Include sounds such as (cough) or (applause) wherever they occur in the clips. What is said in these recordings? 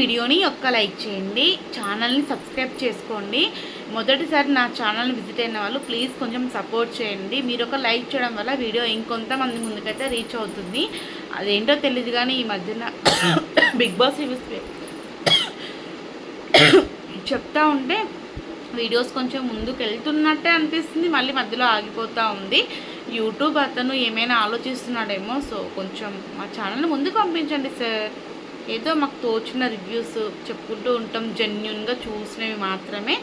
వీడియోని ఒక్క లైక్ చేయండి ఛానల్ని సబ్స్క్రైబ్ చేసుకోండి. మొదటిసారి నా ఛానల్ని విజిట్ అయిన వాళ్ళు ప్లీజ్ కొంచెం సపోర్ట్ చేయండి. మీరు ఒక లైక్ చేయడం వల్ల వీడియో ఇంకొంతమంది ముందుకైతే రీచ్ అవుతుంది. అదేంటో తెలియదు కానీ ఈ మధ్యన (coughs) బిగ్ బాస్ రివ్యూస్ (coughs) చెప్తా ఉంటే వీడియోస్ కొంచెం ముందుకు వెళ్తున్నట్టే అనిపిస్తుంది. మళ్ళీ మధ్యలో ఆగిపోతూ ఉంది. యూట్యూబ్ అతను ఏమైనా ఆలోచిస్తున్నాడేమో సో కొంచెం మా ఛానల్ని ముందుకు పంపించండి సార్. ఏదో మాకు తోచిన రివ్యూస్ చెప్పుకుంటూ ఉంటాం జెన్యున్గా చూసినవి మాత్రమే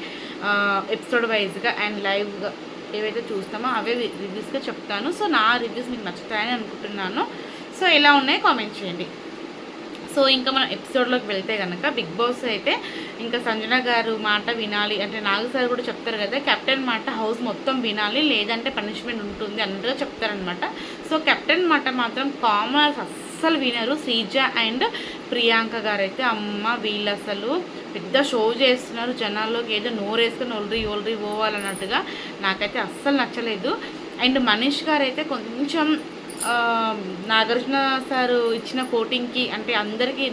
ఎపిసోడ్ వైజ్గా అండ్ లైవ్గా ఏవైతే చూస్తామో అవే రివ్యూస్గా చెప్తాను. సో నా రివ్యూస్ మీకు నచ్చుతాయని అనుకుంటున్నాను. సో ఎలా ఉన్నాయో కామెంట్ చేయండి. సో ఇంకా మనం ఎపిసోడ్లోకి వెళ్తే కనుక బిగ్ బాస్ అయితే ఇంకా సంజన గారు మాట వినాలి అంటే నాగ సార్ కూడా చెప్తారు కదా కెప్టెన్ మాట హౌస్ మొత్తం వినాలి లేదంటే పనిష్మెంట్ ఉంటుంది అన్నట్టుగా చెప్తారనమాట సో కెప్టెన్ మాట మాత్రం కామనర్స్ అస్సలు వినరు. శ్రీజ అండ్ ప్రియాంక గారు అయితే అమ్మ వీళ్ళు అసలు పెద్ద షో చేస్తున్నారు. జనాల్లోకి ఏదో నోరేసుకొని ఒలరి ఒలరి పోవాలన్నట్టుగా నాకైతే అస్సలు నచ్చలేదు. అండ్ మనీష్ గారు అయితే కొంచెం నాగార్జున సార్ ఇచ్చిన కోటింగ్కి అంటే అందరికీ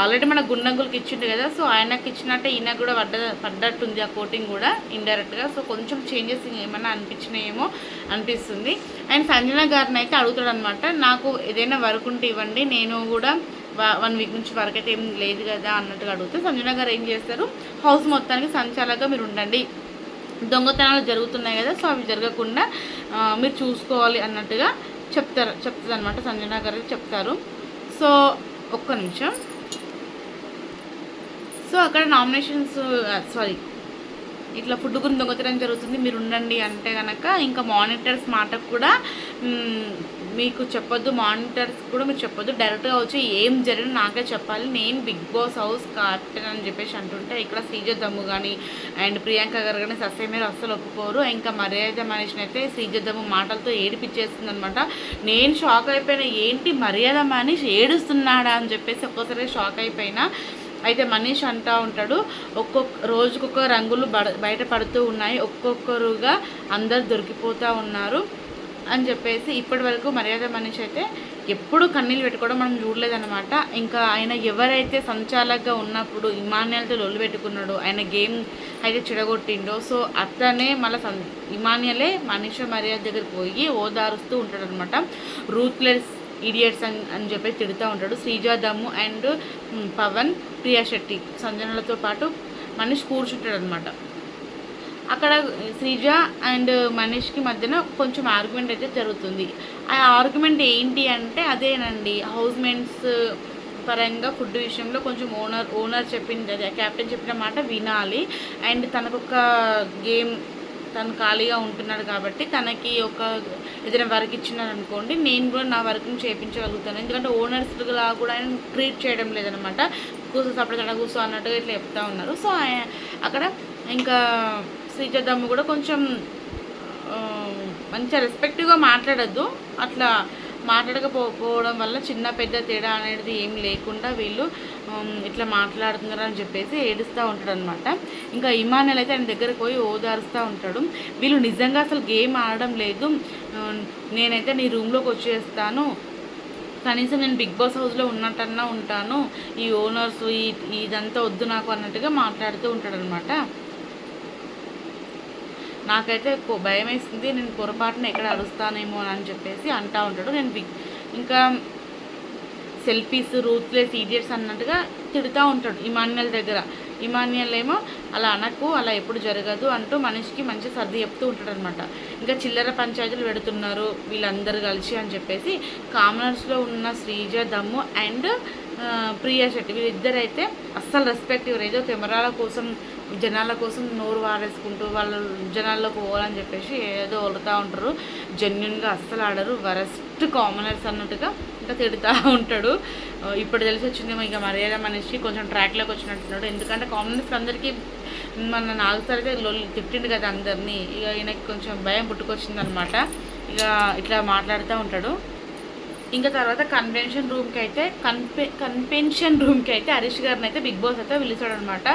ఆల్రెడీ మన గుండంగులకి ఇచ్చిండు కదా సో ఆయనకి ఇచ్చినట్టే ఈయన కూడా పడ్డ పడ్డట్టుంది ఆ కోటింగ్ కూడా ఇండైరెక్ట్గా. సో కొంచెం చేంజెస్ ఏమైనా అనిపించినాయేమో అనిపిస్తుంది. అండ్ సంజన గారిని అయితే అడుగుతాడు అనమాట నాకు ఏదైనా వర్క్ ఉంటే ఇవ్వండి నేను కూడా వన్ వీక్ నుంచి వరకు అయితే ఏం లేదు కదా అన్నట్టుగా అడిగితే సంజన గారు ఏం చేస్తారు? హౌస్ మొత్తానికి సంచాలగా మీరు ఉండండి. దొంగతనాలు జరుగుతున్నాయి కదా సో అవి జరగకుండా మీరు చూసుకోవాలి అన్నట్టుగా చెప్తారు చెప్తుంది అనమాట సంజన గారు చెప్తారు. సో ఒక్క నిమిషం. సో అక్కడ నామినేషన్స్ సారీ ఇట్లా ఫుడ్ గురించి దొంగతనం జరుగుతుంది మీరు ఉండండి అంటే కనుక ఇంకా మానిటర్స్ మాట కూడా మీకు చెప్పొద్దు మానిటర్స్ కూడా మీరు చెప్పొద్దు. డైరెక్ట్గా వచ్చి ఏం జరిగిన నాకే చెప్పాలి. నేను బిగ్ బాస్ హౌస్ కార్టెన్ అని చెప్పేసి అంటుంటే ఇక్కడ శ్రీజ దమ్ము కానీ అండ్ ప్రియాంక గారు కానీ సస్య మీరు అస్సలు ఒప్పుకోరు. ఇంకా మర్యాద మనిషిని అయితే శ్రీజ దమ్ము మాటలతో ఏడిపించేస్తుంది అనమాట నేను షాక్ అయిపోయినా ఏంటి మర్యాద మనిషి ఏడుస్తున్నాడా? అని చెప్పేసి ఒక్కోసారి షాక్ అయిపోయినా. అయితే మనీష్ అంటూ ఉంటాడు ఒక్కొక్క రోజుకొక రంగులు బడ బయట పడుతూ ఉన్నాయి ఒక్కొక్కరుగా అందరు దొరికిపోతూ ఉన్నారు అని చెప్పేసి ఇప్పటి వరకు మర్యాద మనిషి అయితే ఎప్పుడు కన్నీళ్ళు పెట్టుకోవడం మనం చూడలేదన్నమాట. ఇంకా ఆయన ఎవరైతే సంచాలకగా ఉన్నప్పుడు ఇమాన్యాలతో లొల్లు పెట్టుకున్నాడో ఆయన గేమ్ అయితే చెడగొట్టిండో సో అతనే మళ్ళీ సం ఇమాన్యలే మనిషి మర్యాద దగ్గరికి పోయి ఓదారుస్తూ ఉంటాడు అనమాట రూత్లెస్ ఇడియట్స్ అని అని చెప్పేసి తిడుతూ ఉంటాడు. శ్రీజ దమ్ము అండ్ పవన్ ప్రియా శెట్టి సంజనలతో పాటు మనీష్ కూర్చుంటాడు అనమాట అక్కడ శ్రీజ అండ్ మనీష్కి మధ్యన కొంచెం ఆర్గ్యుమెంట్ అయితే జరుగుతుంది. ఆ ఆర్గ్యుమెంట్ ఏంటి అంటే అదేనండి. హౌస్ మేట్స్ పరంగా ఫుడ్ విషయంలో కొంచెం ఓనర్ ఓనర్ చెప్పింది అదే. క్యాప్టెన్ చెప్పిన మాట వినాలి. అండ్ తనకొక గేమ్ తను ఖాళీగా ఉంటున్నాడు కాబట్టి తనకి ఒక ఏదైనా వర్క్ ఇచ్చినారు అనుకోండి నేను కూడా నా వర్క్ని చేయించగలుగుతాను ఎందుకంటే ఓనర్స్లా కూడా ఆయన ట్రీట్ చేయడం లేదనమాట. కూర్చో సపరేట్ కూర్చో అన్నట్టుగా ఇట్లా చెప్తా ఉన్నారు. సో అక్కడ ఇంకా శ్రీజద్దమ్మ కూడా కొంచెం మంచిగా రెస్పెక్టివ్గా మాట్లాడద్దు. అట్లా మాట్లాడకపోవడం వల్ల చిన్న పెద్ద తేడా అనేది ఏం లేకుండా వీళ్ళు ఇట్లా మాట్లాడుతున్నారు అని చెప్పేసి ఏడుస్తూ ఉంటాడు అనమాట ఇంకా ఇమానుయల్ అయితే ఆయన దగ్గరకు పోయి ఓదారుస్తూ ఉంటాడు. వీళ్ళు నిజంగా అసలు గేమ్ ఆడడం లేదు. నేనైతే నీ రూమ్లోకి వచ్చేస్తాను. కనీసం నేను బిగ్ బాస్ హౌస్లో ఉన్నట్టన్నా ఉంటాను. ఈ ఓనర్స్ ఈ ఇదంతా వద్దు నాకు అన్నట్టుగా మాట్లాడుతూ ఉంటాడనమాట నాకైతే భయం వేసింది నేను పొరపాటున ఎక్కడ అరుస్తానేమో అని చెప్పేసి అంటా ఉంటాడు నేను బిగ్ ఇంకా సెల్ఫీస్ రూత్లెస్ ఈడియట్స్ అన్నట్టుగా తిడుతూ ఉంటాడు ఇమాన్యుయల్ దగ్గర. ఇమాన్యుయల్ ఏమో అలా అనకు అలా ఎప్పుడు జరగదు అంటూ మనిషికి మంచి సర్ది చెప్తూ ఉంటాడు అనమాట ఇంకా చిల్లర పంచాయతీలు పెడుతున్నారు వీళ్ళందరూ కలిసి అని చెప్పేసి కామనర్స్లో ఉన్న శ్రీజ దమ్ము అండ్ ప్రియా శెట్టి వీళ్ళిద్దరైతే అస్సలు రెస్పెక్ట్ ఇవ్వరు. ఏదో కెమెరాల కోసం జనాల కోసం నోరు వారేసుకుంటూ వాళ్ళు జనాల్లోకి పోవాలని చెప్పేసి ఏదో వదులుతూ ఉంటారు. జెన్యున్గా అస్సలు ఆడరు. వరస్ట్ కామనర్స్ అన్నట్టుగా ఇంకా తిడుతూ ఉంటాడు. ఇప్పుడు తెలిసి వచ్చిందేమో ఇక మర్యాద మనిషి కొంచెం ట్రాక్లోకి వచ్చినట్టున్నాడు. ఎందుకంటే కామనర్స్ అందరికీ మన నాలుగు అయితే లొల్లి తిట్టిండు కదా అందరినీ. ఇక ఈయనకి కొంచెం భయం పుట్టుకొచ్చిందనమాట. ఇక ఇట్లా మాట్లాడుతూ ఉంటాడు. ఇంకా తర్వాత కన్వెన్షన్ రూమ్కి అయితే కన్పె కన్వెన్షన్ రూమ్కి అయితే హరీష్ గారిని అయితే బిగ్ బాస్ అయితే పిలిచాడు అనమాట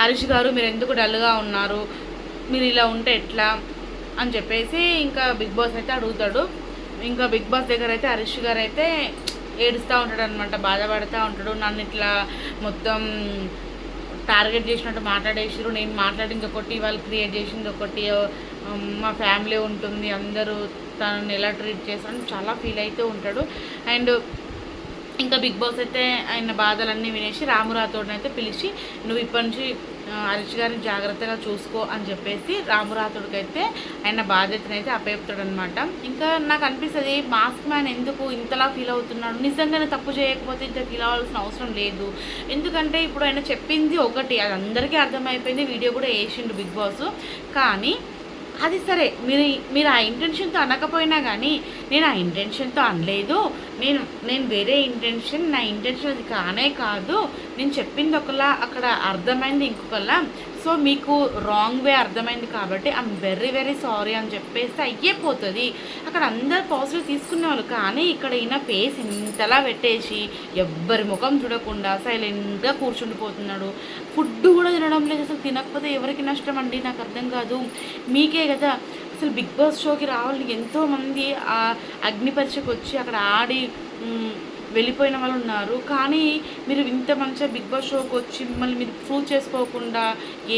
హరీష్ గారు మీరు ఎందుకు డల్గా ఉన్నారు? మీరు ఇలా ఉంటే ఎట్లా? అని చెప్పేసి ఇంకా బిగ్ బాస్ అయితే అడుగుతాడు. ఇంకా బిగ్ బాస్ దగ్గర అయితే హరీష్ గారు అయితే ఏడుస్తూ ఉంటాడు అనమాట బాధపడుతూ ఉంటాడు. నన్ను ఇట్లా మొత్తం టార్గెట్ చేసినట్టు మాట్లాడేసారు నేను మాట్లాడింది ఒకటి వాళ్ళు క్రియేట్ చేసింది ఒకటి మా ఫ్యామిలీ ఉంటుంది అందరూ తనని ఎలా ట్రీట్ చేస్తారని చాలా ఫీల్ అయితే ఉంటాడు. అండ్ ఇంకా బిగ్ బాస్ అయితే ఆయన బాధలన్నీ వినేసి రామురాతోడిని అయితే పిలిచి నువ్వు ఇప్పటి నుంచి హరీష్ గారిని జాగ్రత్తగా చూసుకో అని చెప్పేసి రామురాతుడికైతే ఆయన బాధ్యతను అయితే అప్పచెప్తాడు అనమాట ఇంకా నాకు అనిపిస్తుంది మాస్క్ మ్యాన్ ఎందుకు ఇంతలా ఫీల్ అవుతున్నాడు? నిజంగానే తప్పు చేయకపోతే ఇంత ఫీల్ అవ్వాల్సిన అవసరం లేదు. ఎందుకంటే ఇప్పుడు ఆయన చెప్పింది ఒకటి అది అందరికీ అర్థమైపోయింది వీడియో కూడా వేసిండు బిగ్ బాస్. కానీ అది సరే మీరు మీరు ఆ ఇంటెన్షన్తో అనకపోయినా కానీ నేను ఆ ఇంటెన్షన్తో అనలేదు. నేను నేను వేరే ఇంటెన్షన్ నా ఇంటెన్షన్ అది కానే కాదు. నేను చెప్పింది ఒకలా అక్కడ అర్థమైంది ఇంకొకలా. సో మీకు రాంగ్ వే అర్థమైంది కాబట్టి ఐఎమ్ వెరీ వెరీ సారీ అని చెప్పేస్తే అయ్యేపోతుంది. అక్కడ అందరు పాజిటివ్ తీసుకునే వాళ్ళు కానీ ఇక్కడ ఈయన ఫేస్ ఇంతలా పెట్టేసి ఎవ్వరి ముఖం చూడకుండా సైలెంట్గా కూర్చుండిపోతున్నాడు. ఫుడ్ కూడా తినడం లేదు అసలు తినకపోతే ఎవరికి నష్టం అండి? నాకు అర్థం కాదు. మీకే కదా. అసలు బిగ్ బాస్ షోకి రావాలని ఎంతోమంది ఆ అగ్నిపరీక్షకు వచ్చి అక్కడ ఆడి వెళ్ళిపోయిన వాళ్ళు ఉన్నారు. కానీ మీరు ఇంత మంచిగా బిగ్ బాస్ షోకి వచ్చి మిమ్మల్ని మీరు ప్రూవ్ చేసుకోకుండా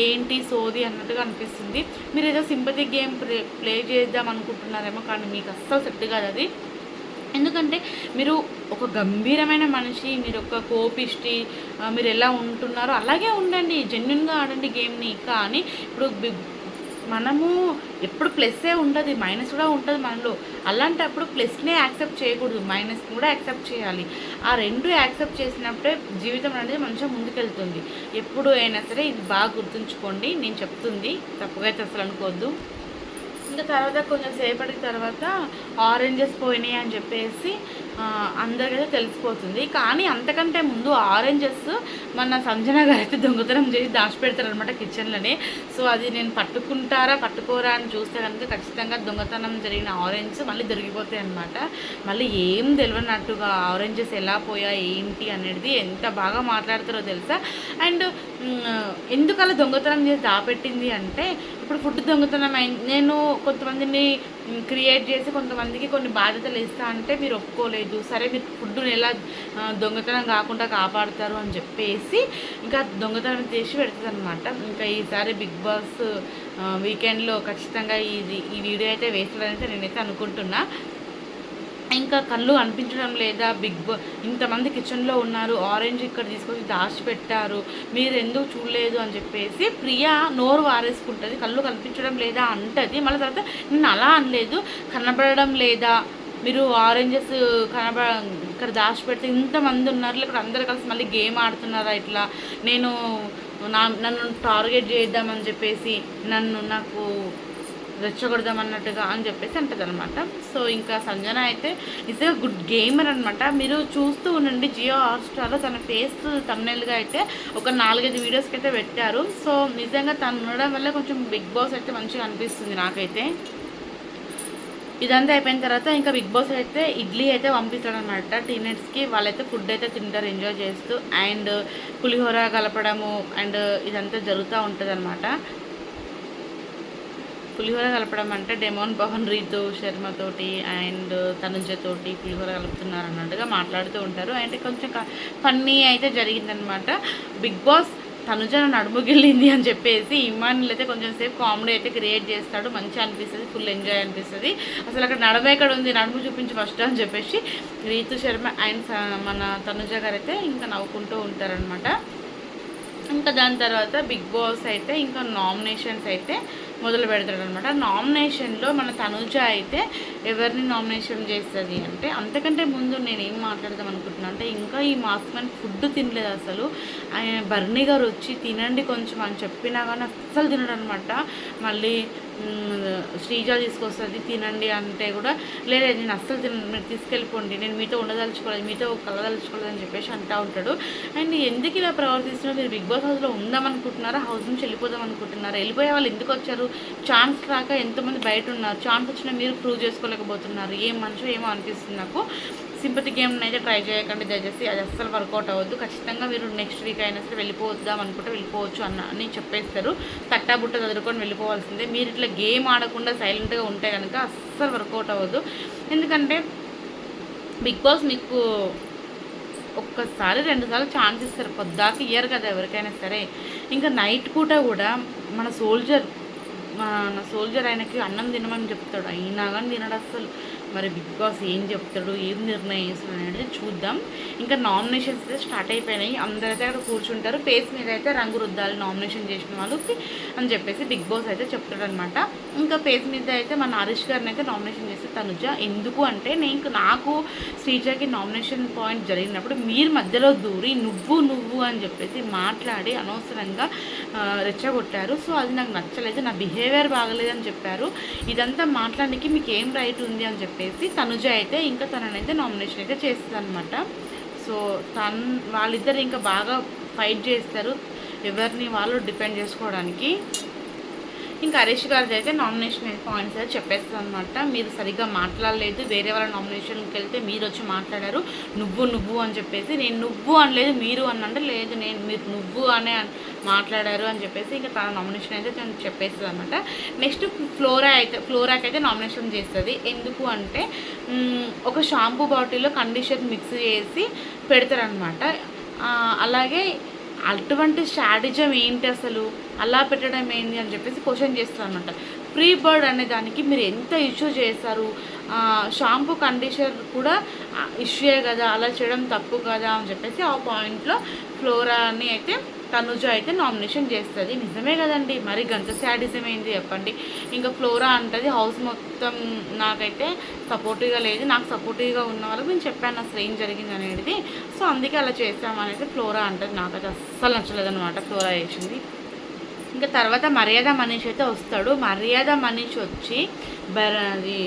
ఏంటి సోది అన్నట్టుగా అనిపిస్తుంది. మీరు ఏదో సింపతి గేమ్ ప్లే ప్లే చేద్దాం అనుకుంటున్నారేమో కానీ మీకు అస్సలు సెట్ కాదు అది. ఎందుకంటే మీరు ఒక గంభీరమైన మనిషి మీరు ఒక కోపిష్టి మీరు ఎలా ఉంటున్నారో అలాగే ఉండండి జెన్యున్గా ఆడండి గేమ్ని. కానీ ఇప్పుడు బిగ్ మనము ఎప్పుడు ప్లస్సే ఉండదు మైనస్ కూడా ఉంటుంది మనలో. అలాంటప్పుడు ప్లస్నే యాక్సెప్ట్ చేయకూడదు మైనస్ కూడా యాక్సెప్ట్ చేయాలి. ఆ రెండు యాక్సెప్ట్ చేసినప్పుడే జీవితం అనేది మంచిగా ముందుకెళ్తుంది. ఎప్పుడు అయినా సరే ఇది బాగా గుర్తుంచుకోండి. నేను చెప్తుంది తప్పుగా అయితే అసలు అనుకోవద్దు. ఇంకా తర్వాత కొంచెం సేపటి తర్వాత ఆరెంజెస్ పోయినాయి అని చెప్పేసి అందరికైతే తెలిసిపోతుంది. కానీ అంతకంటే ముందు ఆరెంజెస్ మన సంజన గారు అయితే దొంగతనం చేసి దాచిపెడతారనమాట కిచెన్లోనే. సో అది నేను పట్టుకుంటారా పట్టుకోరా అని చూస్తే కనుక ఖచ్చితంగా దొంగతనం జరిగిన ఆరెంజ్ మళ్ళీ దొరికిపోతాయి అనమాట మళ్ళీ ఏం తెలియనట్టుగా ఆరెంజెస్ ఎలా పోయా ఏంటి అనేది ఎంత బాగా మాట్లాడతారో తెలుసా? అండ్ ఎందుకలా దొంగతనం చేసి దాపెట్టింది అంటే ఇప్పుడు ఫుడ్ దొంగతనం అయింది నేను కొంతమందిని క్రియేట్ చేసి కొంతమందికి కొన్ని బాధ్యతలు ఇస్తా అంటే మీరు ఒప్పుకోలేదు. సరే మీరు ఫుడ్ని ఎలా దొంగతనం కాకుండా కాపాడుతారు అని చెప్పేసి ఇంకా దొంగతనం చేసి పెడుతుంది అనమాట ఇంకా ఈసారి బిగ్ బాస్ వీకెండ్లో ఖచ్చితంగా ఇది ఈ వీడియో అయితే వేస్తాడని అయితే నేనైతే అనుకుంటున్నా. ఇంకా కళ్ళు అనిపించడం లేదా బిగ్ బా ఇంతమంది కిచెన్లో ఉన్నారు ఆరెంజ్ ఇక్కడ తీసుకొచ్చి దాచిపెట్టారు మీరు ఎందుకు చూడలేదు అని చెప్పేసి ప్రియా నోరు వారేసుకుంటుంది కళ్ళు కనిపించడం లేదా అంటది. మళ్ళీ తర్వాత నేను అలా అనలేదు కనబడడం లేదా మీరు ఆరెంజెస్ కనబ ఇక్కడ దాచిపెడితే ఇంతమంది ఉన్నారు ఇక్కడ అందరు కలిసి మళ్ళీ గేమ్ ఆడుతున్నారా ఇట్లా నేను నా నన్ను టార్గెట్ చేద్దామని చెప్పేసి నన్ను నాకు రెచ్చగొడదామన్నట్టుగా అని చెప్పేసి అంటది అనమాట సో ఇంకా సంజన అయితే నిజంగా గుడ్ గేమర్ అనమాట మీరు చూస్తూ ఉండండి. జియో హాట్స్టార్లో తన ఫేస్ తమ్నెల్గా అయితే ఒక నాలుగైదు వీడియోస్కి అయితే పెట్టారు. సో నిజంగా తను ఉండడం వల్ల కొంచెం బిగ్ బాస్ అయితే మంచిగా అనిపిస్తుంది నాకైతే. ఇదంతా అయిపోయిన తర్వాత ఇంకా బిగ్ బాస్ అయితే ఇడ్లీ అయితే పంపిస్తాడు అనమాట టీనేట్స్కి వాళ్ళైతే ఫుడ్ అయితే తింటారు ఎంజాయ్ చేస్తూ. అండ్ పులిహోర కలపడము అండ్ ఇదంతా జరుగుతూ ఉంటుంది అనమాట పులిహోర కలపడం అంటే డెమోన్ పవన్ రీతు శర్మతోటి అండ్ తనుజతోటి పులిహోర కలుపుతున్నారు అన్నట్టుగా మాట్లాడుతూ ఉంటారు. అండ్ కొంచెం ఫన్నీ అయితే జరిగిందనమాట బిగ్ బాస్ తనుజ నడుముకెళ్ళింది అని చెప్పేసి ఇమానులు అయితే కొంచెం సేపు కామెడీ అయితే క్రియేట్ చేస్తాడు. మంచిగా అనిపిస్తుంది ఫుల్ ఎంజాయ్ అనిపిస్తుంది. అసలు అక్కడ నడమ ఎక్కడ ఉంది? నడుము చూపించి ఫస్ట్ అని చెప్పేసి రీతు శర్మ అండ్ స- మన తనుజ గారు అయితే ఇంకా నవ్వుకుంటూ ఉంటారనమాట ఇంకా దాని తర్వాత బిగ్ బాస్ అయితే ఇంకా నామినేషన్స్ అయితే మొదలు పెడతాడు అనమాట నామినేషన్లో మన తనుజ అయితే ఎవరిని నామినేషన్ చేస్తుంది అంటే అంతకంటే ముందు నేను ఏం మాట్లాడదాం అనుకుంటున్నాను అంటే ఇంకా ఈ మాస్క్ మ్యాన్ ఫుడ్ తినలేదు అసలు. ఆయన బర్నీ గారు వచ్చి తినండి కొంచెం అని చెప్పినా కానీ అస్సలు తినడం అనమాట మళ్ళీ శ్రీజ తీసుకొస్తుంది తినండి అంటే కూడా లేదా నేను అస్సలు తిన మీరు తీసుకెళ్ళిపోండి నేను మీతో ఉండదలుచుకోలేదు మీతో కలదలుచుకోలేదు అని చెప్పేసి అంటూ ఉంటాడు. అండ్ ఎందుకు ఇలా ప్రవర్తిస్తున్నారు? మీరు బిగ్ బాస్ హౌస్లో ఉందామనుకుంటున్నారా? హౌస్ నుంచి వెళ్ళిపోదాం అనుకుంటున్నారా? వెళ్ళిపోయే వాళ్ళు ఎందుకు వచ్చారు? ఛాన్స్ రాక ఎంతమంది బయట ఉన్నారు? ఛాన్స్ వచ్చినా మీరు ప్రూవ్ చేసుకోలేకపోతున్నారు. ఏం మనిషి ఏమో అనిపిస్తుంది నాకు. సింపతి గేమ్ అయితే ట్రై చేయకండి దయచేసి. అది అస్సలు వర్కౌట్ అవ్వద్దు. ఖచ్చితంగా మీరు నెక్స్ట్ వీక్ అయినా సరే వెళ్ళిపోద్దాం అనుకుంటే వెళ్ళిపోవచ్చు అన్న అని చెప్పేస్తారు. తట్టాబుట్ట చదువుకొని వెళ్ళిపోవాల్సిందే. మీరు ఇట్లా గేమ్ ఆడకుండా సైలెంట్గా ఉంటే కనుక అస్సలు వర్కౌట్ అవ్వద్దు ఎందుకంటే బిగ్ బాస్ మీకు ఒక్కసారి రెండుసార్లు ఛాన్స్ ఇస్తారు. పొద్దాక ఇయ్యరు కదా ఎవరికైనా సరే. ఇంకా నైట్ పూట కూడా మన సోల్జర్ మన సోల్జర్ ఆయనకి అన్నం తినమని చెప్తాడు. అయినా కానీ తినడు అస్సలు. మరి బిగ్ బాస్ ఏం చెప్తాడు ఏం నిర్ణయం అనేది చూద్దాం. ఇంకా నామినేషన్స్ అయితే స్టార్ట్ అయిపోయినాయి. అందరైతే అక్కడ కూర్చుంటారు. ఫేస్ మీద అయితే రంగు రుద్దాలి నామినేషన్ చేసిన వాళ్ళకి అని చెప్పేసి బిగ్ బాస్ అయితే చెప్తాడనమాట ఇంకా ఫేస్ మీద అయితే మన హరీష్ గారిని అయితే నామినేషన్ చేస్తే తనుజ ఎందుకు అంటే నేను నాకు శ్రీజాకి నామినేషన్ పాయింట్ జరిగినప్పుడు మీరు మధ్యలో దూరి నువ్వు నువ్వు అని చెప్పేసి మాట్లాడి అనవసరంగా రెచ్చగొట్టారు. సో అది నాకు నచ్చలేదు. నా బిహేవియర్ బాగలేదని చెప్పారు. ఇదంతా మాట్లాడడానికి మీకు ఏం రైట్ ఉంది అని చెప్పేసి తనుజ అయితే ఇంకా తననైతే నామినేషన్ అయితే చేస్తుంది అనమాట సో తన్ వాళ్ళిద్దరు ఇంకా బాగా ఫైట్ చేస్తారు. ఎవరిని వాళ్ళు డిపెండ్ చేసుకోవడానికి. ఇంకా హరీష్ గారిది అయితే నామినేషన్ పాయింట్స్ అయితే చెప్పేస్తాను అనమాట మీరు సరిగ్గా మాట్లాడలేదు వేరే వాళ్ళ నామినేషన్కి వెళ్తే మీరు వచ్చి మాట్లాడారు నువ్వు నువ్వు అని చెప్పేసి నేను నువ్వు అనలేదు మీరు అని అంటే లేదు నేను మీరు నువ్వు అనే మాట్లాడారు అని చెప్పేసి ఇంకా తన నామినేషన్ అయితే తను చెప్పేస్తుంది అనమాట నెక్స్ట్ ఫ్లోరా అయితే ఫ్లోరాకి అయితే నామినేషన్ చేస్తుంది. ఎందుకు అంటే ఒక షాంపూ బాటిల్లో కండిషన్ మిక్స్ చేసి పెడతారనమాట అలాగే అటువంటి స్ట్రాటజం ఏంటి అసలు? అలా పెట్టడం ఏంటి అని చెప్పేసి క్వశ్చన్ చేస్తారు అనమాట ఫ్రీ బర్డ్ అనే దానికి మీరు ఎంత ఇష్యూ చేస్తారు షాంపూ కండిషనర్ కూడా ఇష్యూయే కదా అలా చేయడం తప్పు కదా అని చెప్పేసి ఆ పాయింట్లో ఫ్లోరాని అయితే తనుజ అయితే నామినేషన్ చేస్తుంది. నిజమే కదండి. మరి గంత శాడిజం ఏంది చెప్పండి. ఇంకా ఫ్లోరా అంటది హౌస్ మొత్తం నాకైతే సపోర్టివ్గా లేదు. నాకు సపోర్టివ్గా ఉన్న వాళ్ళకి నేను చెప్పాను అసలు ఏం జరిగింది అనేది. సో అందుకే అలా చేస్తామనేది ఫ్లోరా అంటది. నాకైతే అస్సలు నచ్చలేదు అనమాట ఫ్లోరా వేసింది ఇంకా తర్వాత మర్యాద మనిషి అయితే వస్తాడు. మర్యాద మనిషి వచ్చి బర అది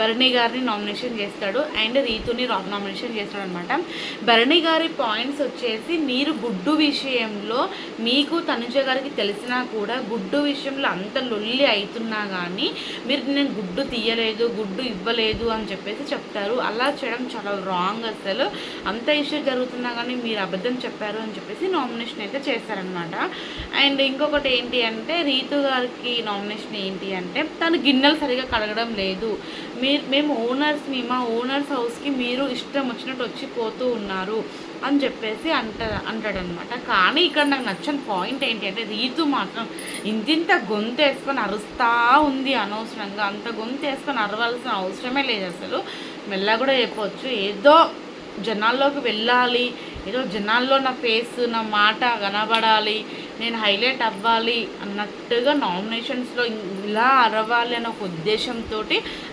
భరణి గారిని నామినేషన్ చేస్తాడు అండ్ రీతుని నామినేషన్ చేస్తాడు అనమాట భరణి గారి పాయింట్స్ వచ్చేసి మీరు గుడ్డు విషయంలో మీకు తనుజ గారికి తెలిసినా కూడా గుడ్డు విషయంలో అంత లొల్లి అవుతున్నా కానీ మీరు నేను గుడ్డు తీయలేదు గుడ్డు ఇవ్వలేదు అని చెప్పేసి చెప్తారు. అలా చేయడం చాలా రాంగ్ అసలు. అంత ఇష్యూ జరుగుతున్నా కానీ మీరు అబద్ధం చెప్పారు అని చెప్పేసి నామినేషన్ అయితే చేస్తారనమాట. అండ్ ఇంకొకటి ఏంటి అంటే రీతు గారికి నామినేషన్ ఏంటి అంటే తను గిన్నెలు సరిగా కడగడం లేదు. మీరు మేము ఓనర్స్ మీ మా ఓనర్స్ హౌస్కి మీరు ఇష్టం వచ్చినట్టు వచ్చి పోతూ ఉన్నారు అని చెప్పేసి అంట అంటాడనమాట కానీ ఇక్కడ నాకు నచ్చని పాయింట్ ఏంటి అంటే రీతు మాత్రం ఇంతింత గొంతు వేసుకొని అరుస్తా ఉంది అనవసరంగా. అంత గొంతు వేసుకొని అరవాల్సిన అవసరమే లేదు అసలు. మెల్ల కూడా చెప్పవచ్చు ఏదో జనాల్లోకి వెళ్ళాలి. ఏదో జనాల్లో నా ఫేస్ నా మాట కనబడాలి. నేను హైలైట్ అవ్వాలి అన్నట్టుగా నామినేషన్స్లో ఇలా అరవాలి అనే ఒక ఉద్దేశంతో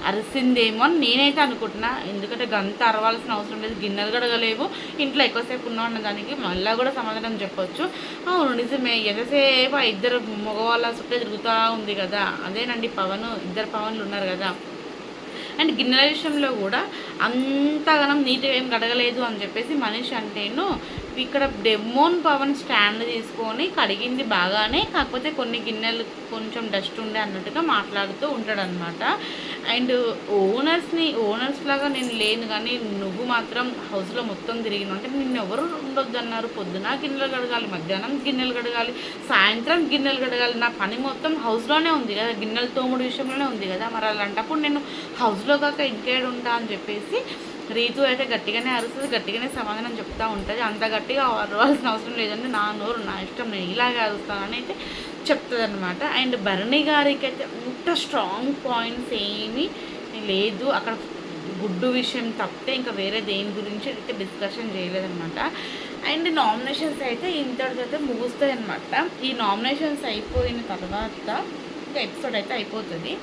అరిసిందేమో అని నేనైతే అనుకుంటున్నా. ఎందుకంటే గంత అరవాల్సిన అవసరం లేదు గిన్నెలు గడగలేవు ఇంట్లో ఎక్కువసేపు ఉన్నాడన్న దానికి మళ్ళీ కూడా సమాధానం చెప్పొచ్చు. అవును నిజమే ఎంతసేపు ఆ ఇద్దరు మగవాళ్ళ చుట్టే తిరుగుతూ ఉంది కదా. అదేనండి పవన్ ఇద్దరు పవన్లు ఉన్నారు కదా. అండ్ గిన్నెల విషయంలో కూడా అంతగానం నీట్గా ఏం కడగలేదు అని చెప్పేసి మనిషి అంటేను ఇక్కడ డెమోన్ పవన్ స్టాండ్ తీసుకొని కడిగింది బాగానే కాకపోతే కొన్ని గిన్నెలు కొంచెం డస్ట్ ఉండే అన్నట్టుగా మాట్లాడుతూ ఉంటాడనమాట అండ్ ఓనర్స్ని ఓనర్స్ లాగా నేను లేను కానీ నువ్వు మాత్రం హౌస్లో మొత్తం తిరిగిన అంటే నిన్ను ఎవరు ఉండొద్దు అన్నారు పొద్దున గిన్నెలు కడగాలి మధ్యాహ్నం గిన్నెలు కడగాలి సాయంత్రం గిన్నెలు కడగాలి. నా పని మొత్తం హౌస్లోనే ఉంది కదా గిన్నెలు తోముడు విషయంలోనే ఉంది కదా. మరి అలాంటప్పుడు నేను హౌస్లో కాక ఇంకేడు ఉంటా అని చెప్పేసి రీతు అయితే గట్టిగానే అరుస్తుంది గట్టిగానే సమాధానం చెప్తూ ఉంటుంది. అంత గట్టిగా అరవాల్సిన అవసరం లేదండి నా నోరు నా ఇష్టం నేను ఇలాగే అరుస్తానని అయితే చెప్తుంది అనమాట అండ్ భరణి గారికి అయితే అంత స్ట్రాంగ్ పాయింట్స్ ఏమీ లేదు. అక్కడ గుడ్డు విషయం తప్పితే ఇంకా వేరే దేని గురించి అయితే డిస్కషన్ చేయలేదన్నమాట. అండ్ నామినేషన్స్ అయితే ఇంతటితో ముగుస్తాయి అనమాట ఈ నామినేషన్స్ అయిపోయిన తర్వాత ఇంకా ఎపిసోడ్ అయితే అయిపోతుంది.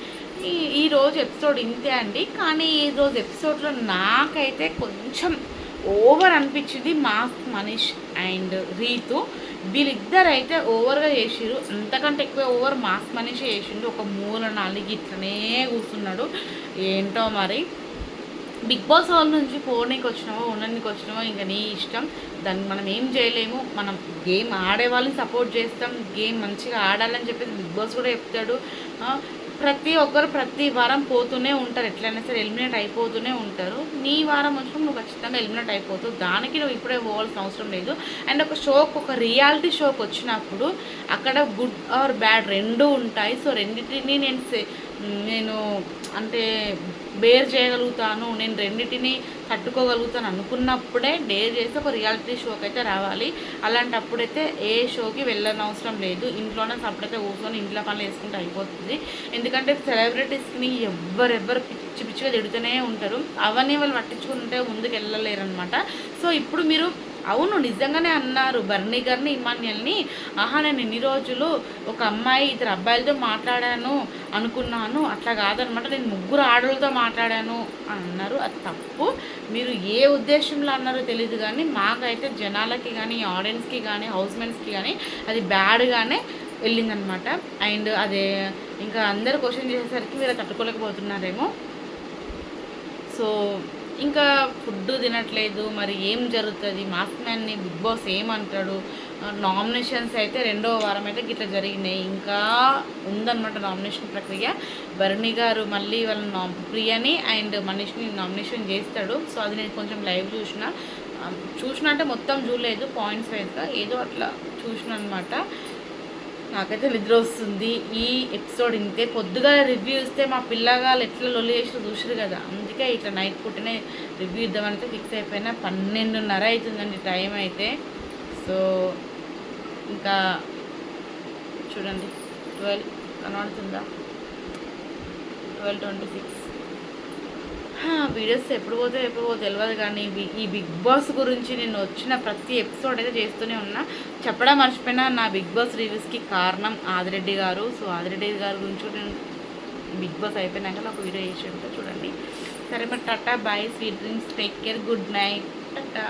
ఈ ఈరోజు ఎపిసోడ్ ఇంతే అండి. కానీ ఈ రోజు ఎపిసోడ్లో నాకైతే కొంచెం ఓవర్ అనిపించింది మాస్ మనీష్ అండ్ రీతు. వీళ్ళిద్దరు అయితే ఓవర్గా చేసిరు అంతకంటే ఎక్కువ ఓవర్ మాస్ మనీషే చేసిండు. ఒక మూల నాలుగు ఇట్లనే కూర్చున్నాడు. ఏంటో మరి. బిగ్ బాస్ హాల్ నుంచి పోనీకి వచ్చినామో ఉండడానికి వచ్చినామో ఇంకా నీ ఇష్టం. దాన్ని మనం ఏం చేయలేము. మనం గేమ్ ఆడే వాళ్ళని సపోర్ట్ చేస్తాం. గేమ్ మంచిగా ఆడాలని చెప్పేసి బిగ్ బాస్ కూడా చెప్తాడు. ప్రతి ఒక్కరు ప్రతి వారం పోతూనే ఉంటారు. ఎట్లయినా సరే ఎలిమినేట్ అయిపోతూనే ఉంటారు. నీ వారం వచ్చినప్పుడు నువ్వు ఖచ్చితంగా ఎలిమినేట్ అయిపోతావు. దానికి నువ్వు ఇప్పుడే పోవాల్సిన అవసరం లేదు. అండ్ ఒక షోకి ఒక రియాలిటీ షోకి వచ్చినప్పుడు అక్కడ గుడ్ ఆర్ బ్యాడ్ రెండు ఉంటాయి. సో రెండింటిని నేను సే- నేను అంటే బేర్ చేయగలుగుతాను నేను రెండింటిని తట్టుకోగలుగుతాను అనుకున్నప్పుడే డేర్ చేసి ఒక రియాలిటీ షోకి అయితే రావాలి. అలాంటప్పుడైతే ఏ షోకి వెళ్ళని అవసరం లేదు. ఇంట్లోనే అప్పుడైతే కూర్చొని ఇంట్లో పనులు వేసుకుంటే అయిపోతుంది. ఎందుకంటే సెలబ్రిటీస్ని ఎవరెవ్వరు పిచ్చి పిచ్చిగా తిడుతూనే ఉంటారు. అవన్నీ వాళ్ళు పట్టించుకుంటే ముందుకు వెళ్ళలేరు అనమాట సో ఇప్పుడు మీరు అవును నిజంగానే అన్నారు బర్నీ గారిని ఆహా నేను ఇన్ని రోజులు ఒక అమ్మాయి ఇద్దరు అబ్బాయిలతో మాట్లాడాను అనుకున్నాను. అట్లా కాదనమాట నేను ముగ్గురు ఆడలతో మాట్లాడాను అని అన్నారు. అది తప్పు. మీరు ఏ ఉద్దేశంలో అన్నారో తెలియదు కానీ మాకైతే జనాలకి కానీ ఆడియన్స్కి కానీ హౌస్మెంట్స్కి కానీ అది బ్యాడ్గానే వెళ్ళిందనమాట. అండ్ అదే ఇంకా అందరు క్వశ్చన్ చేసేసరికి మీరు తట్టుకోలేకపోతున్నారేమో. సో ఇంకా ఫుడ్ తినట్లేదు మరి ఏం జరుగుతుంది? మాస్క్ మ్యాన్ని బిగ్ బాస్ ఏమంటాడు నామినేషన్స్ అయితే రెండో వారం అయితే గిట్లా జరిగినాయి. ఇంకా ఉందన్నమాట నామినేషన్ ప్రక్రియ. భరణి గారు మళ్ళీ వాళ్ళ నా ప్రియని అండ్ మనీష్ని నామినేషన్ చేస్తాడు. సో అది నేను కొంచెం లైవ్ చూసిన. చూసిన అంటే మొత్తం చూడలేదు పాయింట్స్ వైజ్గా ఏదో అట్లా చూసిన అనమాట నాకైతే నిద్ర వస్తుంది. ఈ ఎపిసోడ్ ఇంతే. పొద్దుగా రివ్యూ ఇస్తే మా పిల్లగాళ్ళు ఎట్లా లొల్లి చేసి చూసారు కదా. అందుకే ఇట్లా నైట్ పుట్టినే రివ్యూ ఇద్దామని ఫిక్స్ అయిపోయినా. పన్నెండున్నర అవుతుందండి టైం అయితే. సో ఇంకా చూడండి. ట్వెల్వ్ కనబడుతుందా? ట్వెల్వ్ ట్వంటీ సిక్స్ వీడియోస్ ఎప్పుడు పోతే ఎప్పుడు పోతే తెలియదు కానీ ఈ బిగ్ బాస్ గురించి నేను వచ్చిన ప్రతి ఎపిసోడ్ అయితే చేస్తూనే ఉన్నా. చెప్పడం మర్చిపోయినా నా బిగ్ బాస్ రివ్యూస్కి కారణం ఆదిరెడ్డి గారు. సో ఆదిరెడ్డి గారి గురించి నేను బిగ్ బాస్ అయిపోయినాక ఒక వీడియో చేసి చూడండి. సరే మరి tata bye sweet drinks take care good night tata.